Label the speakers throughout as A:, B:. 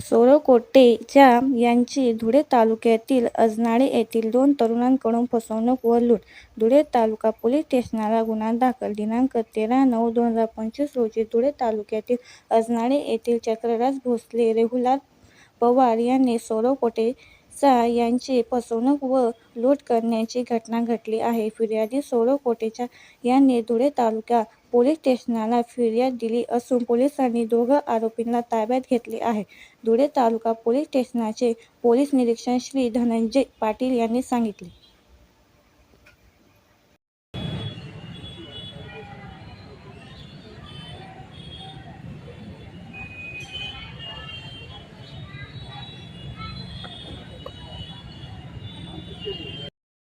A: सोरोकोटेच्या यांची धुळे तालुक्यातील अजनाळे येथील दोन तरुणांकडून फसवणूक व लूट. धुळे तालुका पोलीस स्टेशनला गुन्हा दाखल. दिनांक तेरा नऊ दोन हजार पंचवीस रोजी धुळे तालुक्यातील अजनाळे येथील चक्रराज भोसले रेहुलाल पवार यांनी सौरव चा यांची फसवणूक व लूट करण्याची घटना घडली आहे. फिर्यादी सौरव कोटेचा यांनी धुळे तालुका पोलीस स्टेशनाला फिर्याद दिली असून पोलिसांनी दोघं आरोपींना ताब्यात घेतले आहे. धुळे तालुका पोलीस स्टेशनाचे पोलीस निरीक्षक श्री धनंजय पाटील यांनी सांगितले.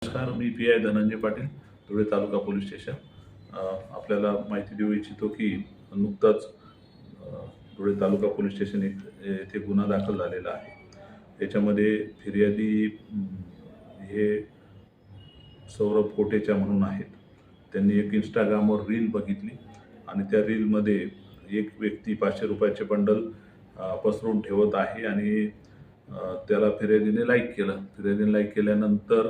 B: नमस्कार मी P I Dhananjay Patil Dhule taluka police station. आपल्याला माहिती देऊ इच्छितो की नुकताच धुळे तालुका पोलीस स्टेशन एक येथे गुन्हा दाखल झालेला आहे. याच्यामध्ये फिर्यादी हे सौरभ कोटेच्या म्हणून आहेत. त्यांनी एक इंस्टाग्रामवर रील बघितली आणि त्या रीलमध्ये एक व्यक्ती पाचशे रुपयाचे बंडल पसरून ठेवत आहे आणि त्याला फिर्यादीने लाईक केलं. फिर्यादीने लाईक केल्यानंतर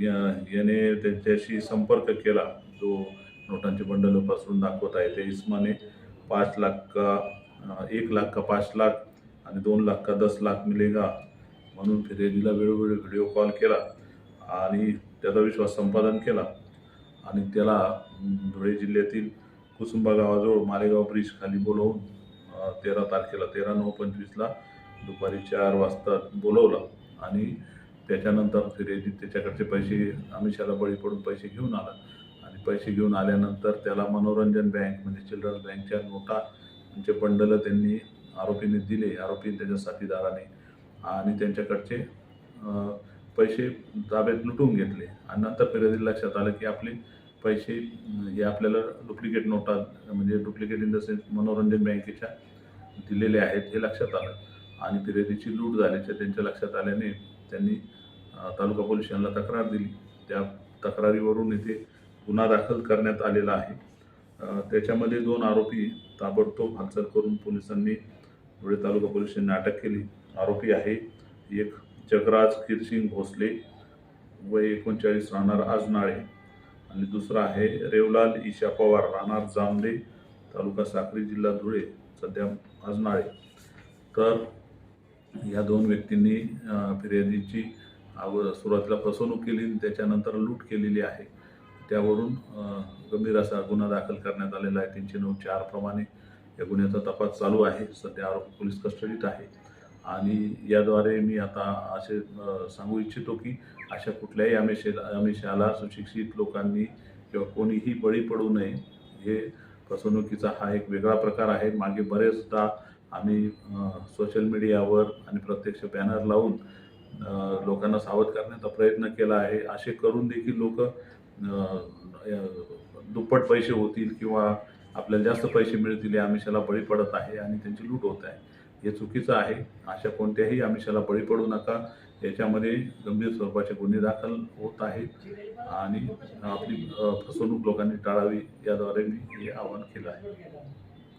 B: या- याने त्यांच्याशी संपर्क केला. जो नोटांचे बंडलपासून दाखवत आहे त्या इस्माने पाच लाख का एक लाख का पाच लाख आणि दोन लाख का दस लाख मिलेगा म्हणून फिर्यादीला वेळोवेळी व्हिडिओ कॉल केला आणि त्याचा विश्वास संपादन केला. आणि त्याला धुळे जिल्ह्यातील कुसुंबा गावाजवळ मालेगाव ब्रिज खाली बोलवून तेरा तारखेला तेरा नऊ पंचवीसला दुपारी चार वाजता बोलवलं. आणि त्याच्यानंतर फिर्यादी त्याच्याकडचे पैसे आमिषाला बळी पडून पैसे घेऊन आला. आणि पैसे घेऊन आल्यानंतर त्याला मनोरंजन बँक म्हणजे चिल्ड्रन बँकच्या नोटांचे बंडलं त्यांनी आरोपीने दिले. आरोपी त्याच्या साथीदाराने आणि त्यांच्याकडचे पैसे ताब्यात लुटून घेतले. आणि नंतर फिर्यादी लक्षात आलं की आपले पैसे हे आपल्याला डुप्लिकेट नोटा म्हणजे डुप्लिकेट इन द सेन्स मनोरंजन बँकेच्या दिलेले आहेत हे लक्षात आलं. आणि फिर्यादीची लूट झाल्याच्या त्यांच्या लक्षात आल्याने त्यांनी तालुका पोलीस तक्रार दिली. त्या तक्रारीवरून इथे गुन्हा दाखल करण्यात आलेला आहे. त्याच्यामध्ये दोन आरोपी ताबडतोब हालचाल करून पोलिसांनी धुळे तालुका पोलिसांनी अटक केली. आरोपी आहे एक जगराज किरसिंग भोसले. वय एकोणचाळीस राहणार आजनाळे. आणि दुसरा आहे रेवलाल ईशा पवार राहणार जामदे तालुका साक्री जिल्हा धुळे सध्या आजनाळे. तर या दोन व्यक्तींनी फिर्यादीची अगोदर सुरुवातीला फसवणूक केली त्याच्यानंतर लूट केलेली आहे. त्यावरून गंभीर असा गुन्हा दाखल करण्यात आलेला आहे. तीनशे नऊ चार प्रमाणे या गुन्ह्याचा तपास चालू आहे. सध्या आरोपी पोलीस कस्टडीत आहे. आणि याद्वारे मी आता असे सांगू इच्छितो की अशा कुठल्याही अमिषेला आमिषाला सुशिक्षित लोकांनी किंवा कोणीही बळी पडू नये. हे फसवणुकीचा हा एक वेगळा प्रकार आहे. मागे बरेचदा आम्ही सोशल मीडियावर आणि प्रत्यक्ष बॅनर लावून लोकांना सावध करण्याचा प्रयत्न केला आहे. असे करून देखील लोक दुप्पट पैसे होतील किंवा आपल्याला जास्त पैसे मिळतील या आमिषाला बळी पडत आहे आणि त्यांची लूट होत आहे. हे चुकीचं आहे. अशा कोणत्याही आमिषाला बळी पडू नका. याच्यामध्ये गंभीर स्वरूपाचे गुन्हे दाखल होत आहेत आणि आपली फसवणूक लोकांनी टाळावी याद्वारे मी हे आवाहन केलं आहे.